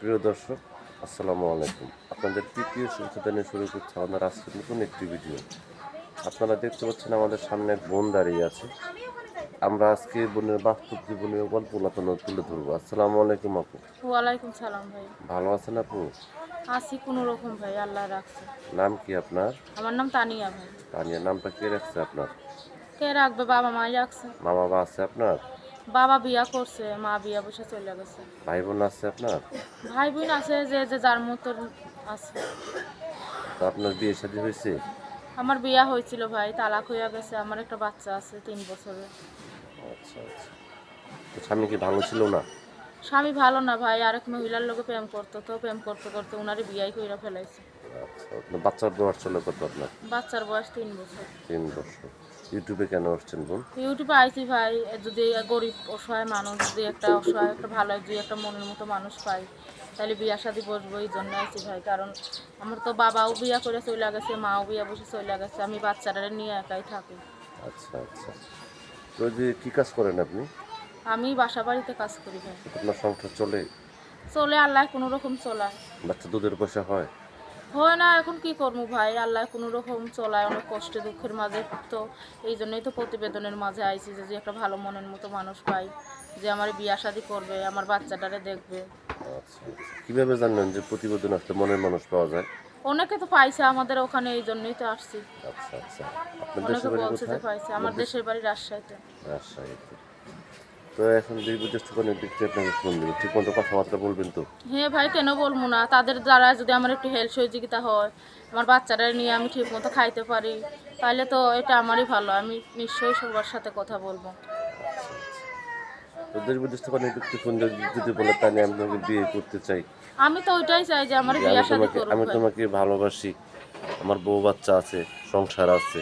প্রিয় দর্শক আসসালামু আলাইকুম। আপনাদের তৃতীয় সুবিধা নিয়ে শুরু করছে আমাদের আজকের নতুন একটি ভিডিও। আপনারা দেখতে পাচ্ছেন আমাদের সামনে এক বোন দাঁড়িয়ে আছে। আমরা আজকে বোনের বাস্তব জীবনীয় গল্প আপনাদের তুলে ধরবো। আসসালামু আলাইকুম আপু। ওয়ালাইকুম সালাম ভাই। ভালো আছেন আপু? আছি কোনো রকম ভাই আল্লাহ রাখছে। নাম কি আপনার? আমার নাম তানিয়া ভাই। তানিয়া নামটা কে রাখছে আপনার? কে রাখবে? বাবা মাই রাখছে। মা বাবা আছে আপনার? বাবা বিয়া করছে মা বিয়া বসে চলে গেছে। ভাই বোন আছে আপনার? ভাই বোন আছে যে যে যার মতো আছে। তো আপনার বিয়ে শাদী হয়েছে? আমার বিয়া হয়েছিল ভাই তালাক হয়ে গেছে আমার একটা বাচ্চা আছে তিন বছরের। আচ্ছা আচ্ছা। তো স্বামী কি ভালো ছিল না? স্বামী ভালো না ভাই আরেক মহিলার লোকে প্রেম করতো তো প্রেম করতে করতে উনারে বিয়াই কইরা ফেলাইছে। আচ্ছা বাচ্চার দেওয়ার ছিল কত আপনার? বাচ্চার বয়স তিন বছর। তিন বছর। ইউটিউবে কেন আসছেন বোন ইউটিউবে আইছি ভাই যদি গরিব অসহায় মানুষ যদি একটা অসহায় একটা ভালো যদি একটা মনের মতো মানুষ পাই তাহলে বিয়া শাদি বসবো এই জন্য আইছি ভাই। কারণ আমার তো বাবাও বিয়া করে চলে গেছে মাও বিয়া বসে চলে গেছে আমি বাচ্চাটা নিয়ে একাই থাকি। আচ্ছা আচ্ছা। তো যে কী কাজ করেন আপনি? আমি বাসা বাড়িতে কাজ করি ভাই। আপনার সংসার চলে? চলে আল্লাহ কোনো রকম চলায়। বাচ্চা দুধের পয়সা হয়? হয় না এখন কি করব ভাই? আল্লাহ কোনো রকম চলায় অনেক কষ্টে দুঃখের মাঝে। তো এই জন্যই তো প্রতিবেদনের মাঝে আইছি যে একটা ভালো মনের মতো মানুষ পাই যে আমার বিয়া শাদি করবে আমার বাচ্চাটারে দেখবে। আচ্ছা আচ্ছা। কীভাবে জানলেন যে প্রতিবেদন আসলে মনের মানুষ পাওয়া যায়? অনেকে তো পাইছে আমাদের ওখানে এই জন্যই তো আসছি। আচ্ছা আচ্ছা। অনেকে বলছে যে পাইছে আমার দেশের বাড়ি রাজশাহীতে। রাজশাহীতে। তো এখন দুই দোকানের দিক আপনাকে ফোন দেবে। ঠিক মতো কথাবার্তা বলবেন তো? হ্যাঁ ভাই কেন বলব না? তাদের দ্বারা যদি আমার একটু হেল্প সহযোগিতা হয় আমার বাচ্চাটা নিয়ে আমি ঠিক মতো খাইতে পারি তাহলে তো এটা আমারই ভালো। আমি নিশ্চয়ই সবার সাথে কথা বলব। তো দেশ বিদেশ থেকে ফোন যদি বলে তা নিয়ে আমি তোমাকে বিয়ে করতে চাই। আমি তো ওইটাই চাই যে আমার বিয়া আমি তোমাকে ভালোবাসি। আমার বউ বাচ্চা আছে সংসার আছে।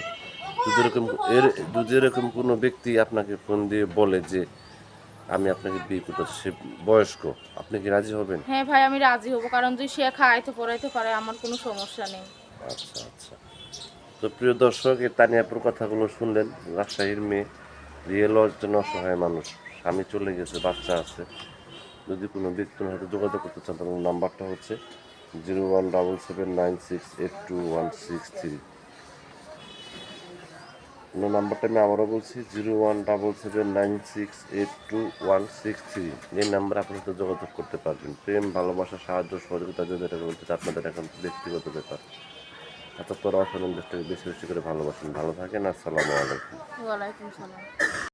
যদি এরকম এর যদি এরকম কোনো ব্যক্তি আপনাকে ফোন দিয়ে বলে যে আমি আপনাকে বিয়ে করতে সে বয়স্ক আপনি কি রাজি হবেন? হ্যাঁ ভাই আমি রাজি হব কারণ যদি সে খাইতে পড়াইতে পারে আমার কোনো সমস্যা নেই। আচ্ছা আচ্ছা। তো প্রিয় দর্শক এই তানিয়াপুর কথাগুলো শুনলেন। রাজশাহীর মেয়ে রিয়েল একজন অসহায় মানুষ। স্বামী চলে গেছে বাচ্চা আছে। যদি কোনো ব্যক্তির হয়তো যোগাযোগ করতে চান তাহলে নাম্বারটা হচ্ছে zero one double seven nine six eight two one six three. নাম্বারটা আমি আবারও বলছি, zero one double seven nine six eight two one six three. এই নাম্বারে আপনার সাথে যোগাযোগ করতে পারবেন। প্রেম, ভালোবাসা, সাহায্য, সহযোগিতা যদি এটা বলতে আপনাদের এখন ব্যক্তিগত ব্যাপার। এত তোরা আসলে দেশটাকে বেশি বেশি করে ভালোবাসেন। ভালো থাকেন, আসসালামু আলাইকুম। ওয়ালাইকুম সালাম।